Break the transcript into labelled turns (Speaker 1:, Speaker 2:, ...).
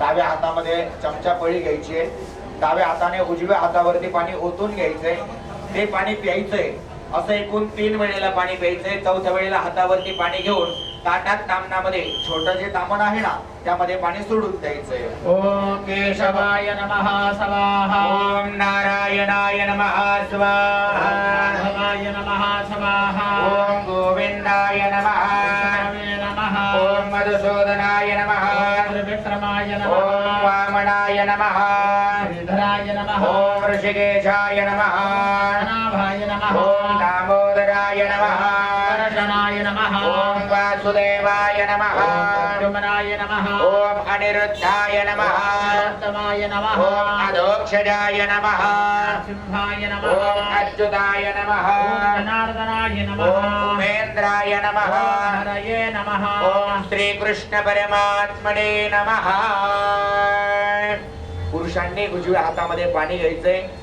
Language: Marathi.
Speaker 1: डाव्या हातामध्ये चमचा पळी घ्यायची डाव्या हाताने उजव्या हातावरती पाणी ओतून घ्यायचंय. ते पाणी प्यायचंय. असं एकूण तीन वेळेला पाणी प्यायचंय. चौथ्या वेळेला हातावरती पाणी घेऊन ताटात तामणामध्ये छोट जे तामण आहे ना त्यामध्ये पाणी सोडून द्यायचंय.
Speaker 2: ॐ केशवाय नमः स्वाहा।
Speaker 1: ओम नारायणाय नमः स्वाहा।
Speaker 2: नमः स्वाहा।
Speaker 1: ఓం మధుసూదనాయ
Speaker 2: నమ త్రివిక్రమాయ
Speaker 1: నమ ఓం వామణాయ
Speaker 2: నమ
Speaker 1: శ్రీధరాయ
Speaker 2: నమ
Speaker 1: ఓం ఋషికేశాయ
Speaker 2: నమ నాభాయ
Speaker 1: నమ ఓం దామోదరాయ
Speaker 2: నమ రషణాయ
Speaker 1: నమ ఓం వాసుదేవాయ
Speaker 2: నమ రుమనాయ
Speaker 1: నమ ఓం అనిరుద్ధాయ
Speaker 2: నమ ఉత్తమాయ
Speaker 1: నమ ఓం అధోక్షజాయ
Speaker 2: నమ సింహాయ
Speaker 1: నమ ఓం అచ్యుతాయ
Speaker 2: నమ
Speaker 1: జనార్దనాయ
Speaker 2: నమ
Speaker 1: अच्युताय नमः।
Speaker 2: हरये नमः।
Speaker 1: ओम श्रीकृष्ण परमात्मने नमः। पुरुषांनी उजव्या हातामध्ये पाणी घ्यायचंय.